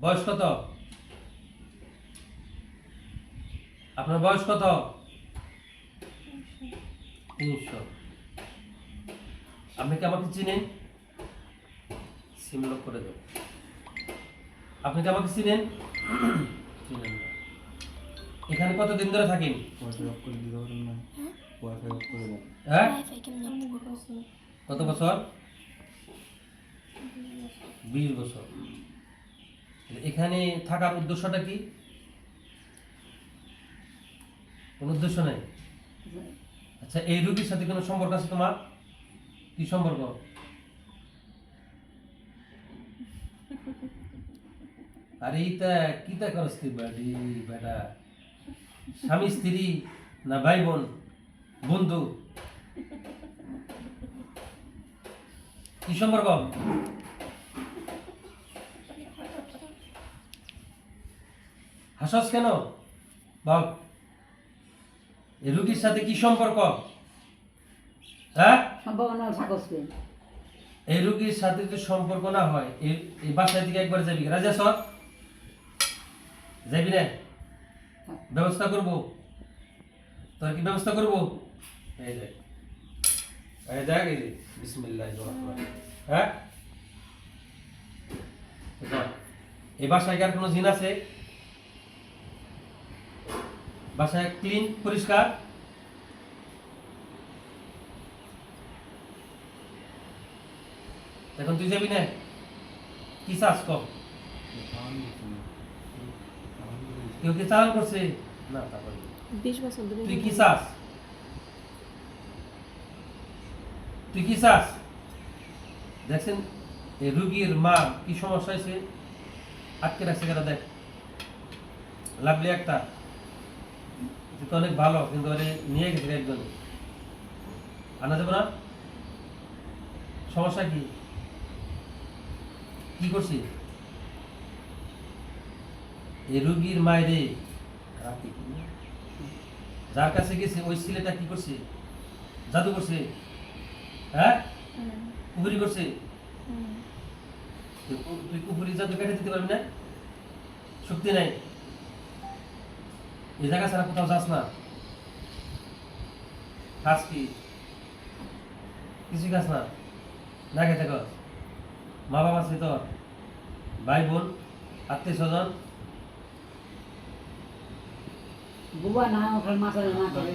বয়স কত? আপনার বয়স কত? আপনি কি আমাকে চিনেন? সিম লক করে দেব। আপনি কি আমাকে চিনেন? এখানে কতদিন ধরে থাকেন? দেন। হ্যাঁ? করব? কত বছর? বিশ বছর। এখানে থাকার উদ্দেশ্যটা কি? কোন উদ্দেশ্য নেই? আচ্ছা এই রুগীর সাথে কোনো সম্পর্ক আছে তোমার? কি সম্পর্ক? আরে এইটা কিতা করস তুই বেটা? স্বামী, স্ত্রী না ভাই, বোন? বন্ধু? কি সম্পর্ক? হাসস কেন? বল এই রুগীর সাথে কি সম্পর্ক? হ্যাঁ? সম্ভাবনা এই রুগীর সাথে যদি সম্পর্ক না হয় এই বাসায় থেকে একবার যাবি। রাজা সর যাবি না? ব্যবস্থা করব। তোর কি ব্যবস্থা করব? এই দেখ। এই দেখ এই বিসমিল্লাহ হ্যাঁ? এই বাসায় কি আর কোনো জিন আছে? বাসায় ক্লিন পরিষ্কার। এখন তুই যাবি না? কি চাষ কম কেউ কি চালান করছে? না তারপরে তুই কি চাস? তুই কি চাস? দেখছেন এই রুগীর মা কি সমস্যা হয়েছে? আটকে রাখছে কেন দেখ। লাভলি একটা। তো অনেক ভালো কিন্তু ওরে নিয়ে গেছে একজন। আনা যাবে না? সমস্যা কি? কি করছি? এই রুগীর মায়েরে যার কাছে গেছে ওই ছেলেটা কি করছে? জাদু করছে। হ্যাঁ? কুপুরি করছে। তুই কুপুরি জাদু কেটে দিতে পারবি না? শক্তি নাই। এই জায়গা ছাড়া কোথাও যাস না। খাস কি? কিছু খাস না। না খেতে কর। মা বাবা আছে তোর। ভাই বোন আত্মীয় স্বজন। বুবা না ওখানে মাথা না করে।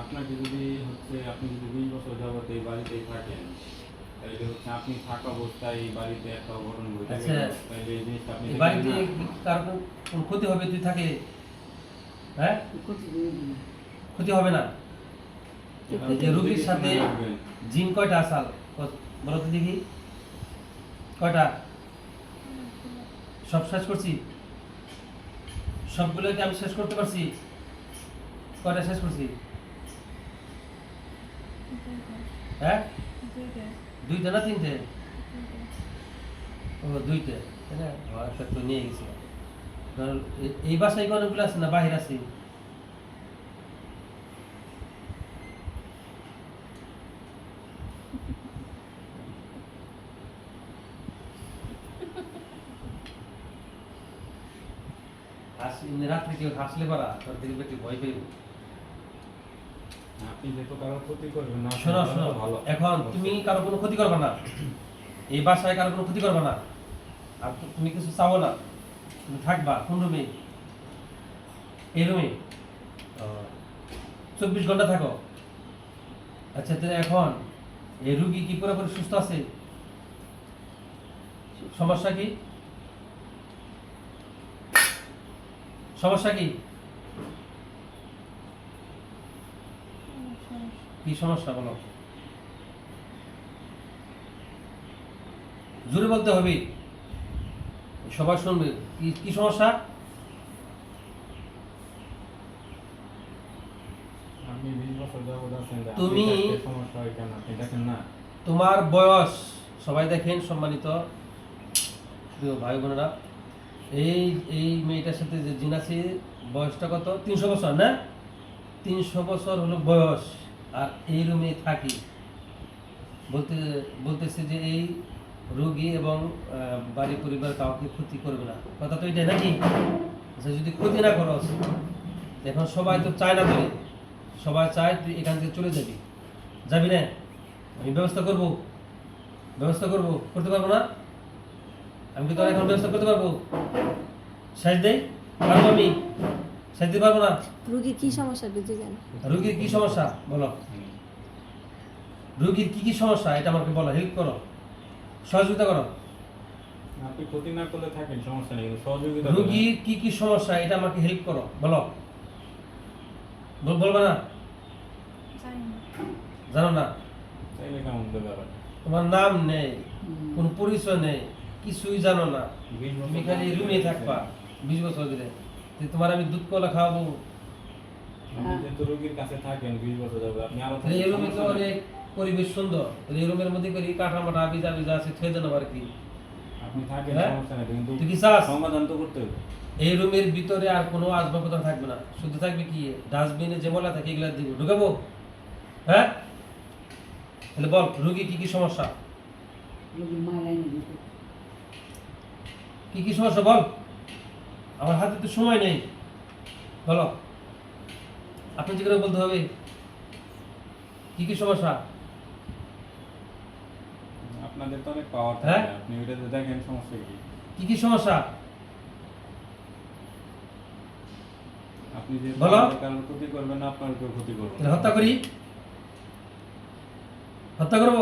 আপনাকে যদি হচ্ছে আপনি যদি বিশ বছর যাবত এই বাড়িতেই থাকেন তাহলে হচ্ছে আপনি থাকা অবস্থায় এই বাড়িতে একটা অঘটন ঘটে আচ্ছা। গেল। তাহলে এই জিনিসটা আপনি বাড়িতে? কার কোন ক্ষতি হবে তুই থাকে হ্যাঁ? ক্ষতি হবে না। যে রুগীর সাথে জিন কয়টা আসাল? বলো তো দেখি। কয়টা? সব শেষ করছি? সবগুলোকে আমি শেষ করতে পারছি? কয়টা শেষ করছি? হ্যাঁ? দুইটা না তিনটে? ও, দুইটে। তাই না? তো নিয়ে গেছি কারণ এ- এই বাসায় অনেকগুলো আছে না বাহির আছে? রাত্রে কেউ হাসলে পারা তোর থেকে বেশি ভয় পেয়ে শোনো শোনো ভালো। এখন তুমি কারও কোনো ক্ষতি করবে না। এই বাসায় কারও কোনো ক্ষতি করবে না। আর তুমি কিছু চাবো না। থাকবা, কোন রুমে এই রুমে চব্বিশ ঘণ্টা থাকো। আচ্ছা তাহলে এখন এই রুগী কি পুরোপুরি সুস্থ আছে? সমস্যা কি? সমস্যা কি? কি সমস্যা বলো? জোরে বলতে হবে। সবাই শুনবে। কি সমস্যা? তুমি- তোমার বয়স সবাই দেখেন সম্মানিত প্রিয় ভাই বোনেরা। এই এই মেয়েটার সাথে যে জিন আছে বয়সটা কত? তিনশো বছর না? তিনশো বছর হলো বয়স আর এই রুমে থাকি। বলতে বলতেছে যে এই রোগী এবং বাড়ি পরিবার কাউকে ক্ষতি করবে না। কথা তো এটাই নাকি? যে যদি ক্ষতি না করস এখন সবাই তো চায় না তোরে। সবাই চায় তুই এখান থেকে চলে যাবি। যাবি না? আমি ব্যবস্থা করব। ব্যবস্থা করব? করতে পারব না? আমি কি তোর এখন ব্যবস্থা করতে পারব? সাজ দেই। পারব আমি? সাজ দিতে পারব না? রুগীর কি সমস্যা বুঝে যান রোগীর কি সমস্যা? বলো। রুগীর কি কি সমস্যা? এটা আমাকে বলো হেল্প করো। সহযোগিতা করো। আপনি ক্ষতি না করলে থাকেন সমস্যা নেই সহযোগিতা। রোগীর কি কি সমস্যা এটা আমাকে হেল্প করো বলো। বল- বলবে না? জানো না। চাইলে কেমন দেবে তোমার নাম নেই কোন পরিচয় নেই কিছুই জানো না। তুমি খালি রুমে থাকবা বিশ বছর ধরে। তোমার আমি দুধ কলা খাওয়াবো। রোগীর কাছে থাকেন বিশ বছর যাবে আপনি আরও পরিবেশ সুন্দর। তাহলে এই রুমের মধ্যে করি কাঠা মাঠা বিজা বিজা আছে থুয়ে দেন আর কি? আপনি থাকেন হ্যাঁ? সমস্যা নেই কিন্তু তুই কি চাস? সমাধান তো করতে হবে। এই রুমের ভিতরে আর কোনো আসবাবপত্র থাকবে না। শুধু থাকবে কি ডাস্টবিনে যে ময়লা থাকে এগুলা দিব। ঢুকাবো? হ্যাঁ? তাহলে বল রুগী কি কি সমস্যা? কি কি সমস্যা বল? আমার হাতে তো সময় নেই। বলো। আপনি যে করে বলতে হবে। কি কি সমস্যা? আপনাদের তো অনেক পাওয়ার হ্যাঁ? থাকে আপনি ওইটাতে দেখেন সমস্যা কি? কি কি সমস্যা? আপনি যে বলো। কারোর ক্ষতি করবেন না আপনার কেউ ক্ষতি করবেন তাহলে হত্যা করি? হত্যা করব?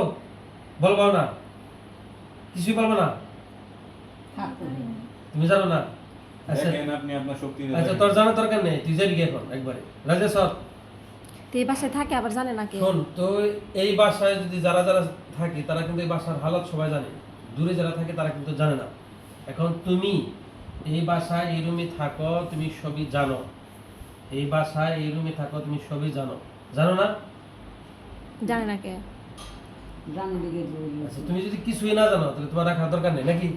বলব না। কিছুই বলব না। তুমি জানো না। আচ্ছা। আপনি আপনার শক্তি আচ্ছা তোর জানার দরকার নেই। তুই যাবি এখন? একবারে। রাজেশ তো এই বাসায় থাকে আবার জানে না কে শোন তো এই বাসায় যদি যারা যারা থাকে তারা কিন্তু এই বাসার হালাত সবাই জানে। দূরে যারা থাকে তারা কিন্তু জানে না। এখন তুমি এই বাসায় এই রুমে থাকো তুমি সবই জানো। এই বাসায় এই রুমে থাকো তুমি সবই জানো। জানো না? জানে না কে? আচ্ছা তুমি যদি কিছুই না জানো তাহলে তোমার রাখার দরকার নেই নাকি?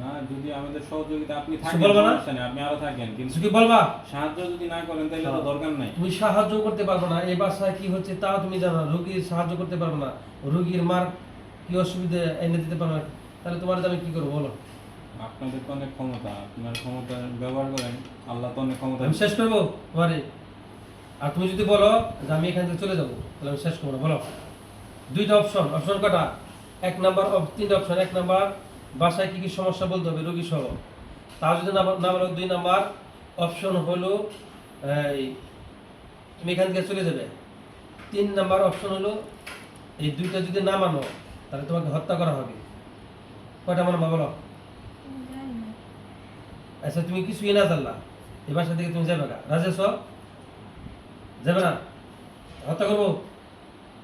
না যদি আমাদের সহযোগিতা আপনি থাকেন বলব না? আপনি আরও থাকেন কিন্তু কি বলবা? সাহায্য যদি না করেন তাহলে তো হ্যাঁ। দরকার নাই। তুমি সাহায্য করতে পারবে না এই বাসায় কি হচ্ছে তাও তুমি জানো। সাহায্য করতে পারবে না রুগীর মার কি অসুবিধা এনে দিতে পারবে না তাহলে তোমার আমি কি করব বলো? আপনাদের তো অনেক ক্ষমতা আপনার ক্ষমতা ব্যবহার করেন আল্লাহ তো অনেক ক্ষমতা আমি শেষ করব তোমারে আর তুমি যদি বলো যে আমি এখান থেকে চলে যাব তাহলে আমি শেষ করব না বলো। দুইটা অপশন অপশন কটা? এক নাম্বার তিনটা অপশন এক নাম্বার বাসায় কি কি সমস্যা বলতে হবে, রোগী সহ। তা যদি না বল- দুই নাম্বার অপশন হলো, এই, তুমি এখান থেকে চলে যাবে। তিন নাম্বার অপশন হলো, এই দুইটা যদি না মানো, তাহলে তোমাকে হত্যা করা হবে। কয়টা মানো বলো? আচ্ছা তুমি কিছুই না জানলা। এই বাসা থেকে তুমি যাবে না রাজেশ যাবে না? হত্যা করব?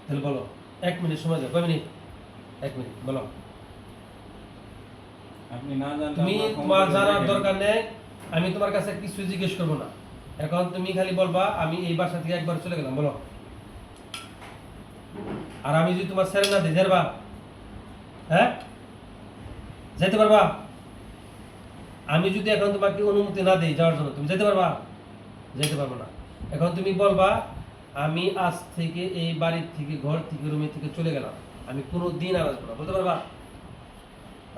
তাহলে বলো। এক মিনিট সময় যাও কয় মিনিট? এক মিনিট বলো। আপনি না জানলে তুমি তোমার জানার দরকার নেই আমি তোমার কাছে কিছু জিজ্ঞেস করব না। এখন তুমি খালি বলবা আমি এই বাসা থেকে একবার চলে গেলাম বলো। আর আমি যদি তোমার ছেড়ে না দিই যেরবা হ্যাঁ? যেতে পারবা? আমি যদি এখন তোমাকে অনুমতি না দিই যাওয়ার জন্য তুমি যেতে পারবা? যেতে পারব না। এখন তুমি বলবা আমি আজ থেকে এই বাড়ির থেকে, ঘর থেকে রুমের থেকে চলে গেলাম। আমি কোনো দিন আর করলাম বলতে পারবা?